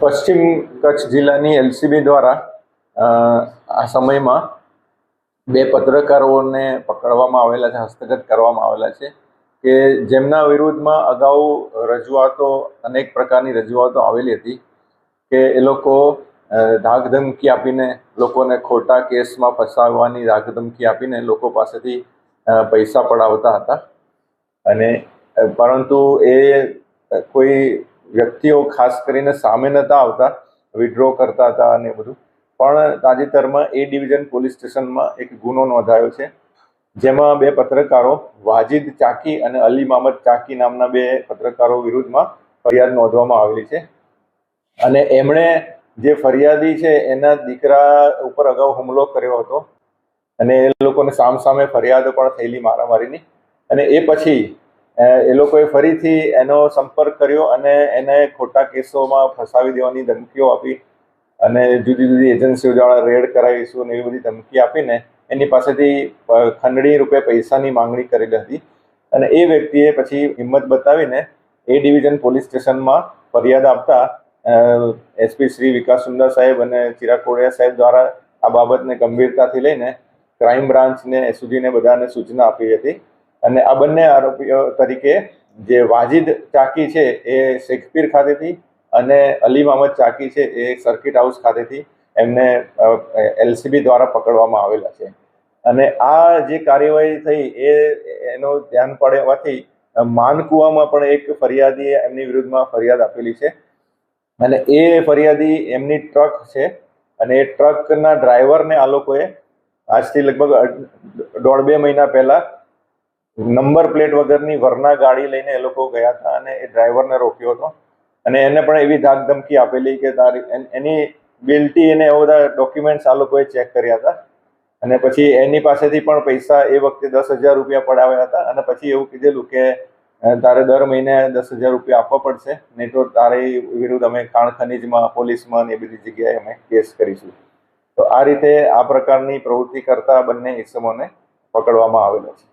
પશ્ચિમ કચ્છ જિલ્લાની એલસીબી દ્વારા આ સમયમાં બે પત્રકારોને પકડવામાં આવેલા છે, હસ્તગત કરવામાં આવેલા છે કે જેમના વિરુદ્ધમાં અગાઉ રજૂઆતો, અનેક પ્રકારની રજૂઆતો આવેલી હતી કે એ લોકો ધાકધમકી આપીને લોકોને ખોટા કેસમાં ફસાવવાની ધાકધમકી આપીને લોકો પાસેથી પૈસા પડાવતા હતા. અને પરંતુ એ કોઈ વ્યક્તિઓ ખાસ કરીને સામે નહોતા આવતા, વિડ્રો કરતા હતા અને બધું. પણ તાજેતરમાં એ ડિવિઝન પોલીસ સ્ટેશનમાં એક ગુનો નોંધાયો છે, જેમાં બે પત્રકારો, વાજિદ ચાકી અને અલી મામદ ચાકી નામના બે પત્રકારો વિરુદ્ધમાં ફરિયાદ નોંધવામાં આવેલી છે. અને એમણે જે ફરિયાદી છે, એના દીકરા ઉપર અગાઉ હુમલો કર્યો હતો. અને એ લોકોને સામસામે ફરિયાદો પણ થયેલી મારામારીની. અને એ પછી એ લોકોએ ફરીથી એનો સંપર્ક કર્યો અને એને ખોટા કેસોમાં ફસાવી દેવાની ધમકીઓ આપી અને જુદી જુદી એજન્સીઓ દ્વારા રેડ કરાવીશું અને એવી બધી ધમકી આપીને એની પાસેથી ખંડણી રૂપે પૈસાની માંગણી કરેલી હતી. અને એ વ્યક્તિએ પછી હિંમત બતાવીને એ ડિવિઝન પોલીસ સ્ટેશનમાં ફરિયાદ આપતા એસપી શ્રી વિકાસ સુંદર સાહેબ અને ચિરાગ કોડિયા સાહેબ દ્વારા આ બાબતને ગંભીરતાથી લઈને ક્રાઇમ બ્રાન્ચને, એસઓજીને બધાને સૂચના આપી હતી. અને આ બંને આરોપીઓ તરીકે જે વાજિદ ચાકી છે એ શેખપીર ખાતેથી અને અલી મહમદ ચાકી છે એ સર્કિટ હાઉસ ખાતેથી એમને એલસીબી દ્વારા પકડવામાં આવેલા છે. અને આ જે કાર્યવાહી થઈ એ, એનો ધ્યાન પડવાથી માનકુવામાં પણ એક ફરિયાદીએ એમની વિરુદ્ધમાં ફરિયાદ આપેલી છે. અને એ ફરિયાદી એમની ટ્રક છે અને એ ટ્રકના ડ્રાઈવરને આ લોકોએ આજથી લગભગ દોઢ બે મહિના પહેલા નંબર પ્લેટ વગરની વરના ગાડી લઈને એ લોકો ગયા હતા અને એ ડ્રાઈવરને રોક્યો હતો. અને એને પણ એવી ધાક ધમકી આપેલી કે તારી એની બિલટી એને એવા બધા ડોક્યુમેન્ટ્સ આ લોકોએ ચેક કર્યા હતા. અને પછી એની પાસેથી પણ પૈસા એ વખતે દસ હજાર રૂપિયા પડાવ્યા હતા અને પછી એવું કીધેલું કે તારે દર મહિને દસ હજાર રૂપિયા આપવા પડશે, નહીં તો તારી વિરુદ્ધ અમે ખાણ ખનીજમાં પોલીસમાં એ બધી જગ્યાએ અમે કેસ કરીશું. તો આ રીતે આ પ્રકારની પ્રવૃત્તિ કરતા બંને ઇસમોને પકડવામાં આવેલો છે.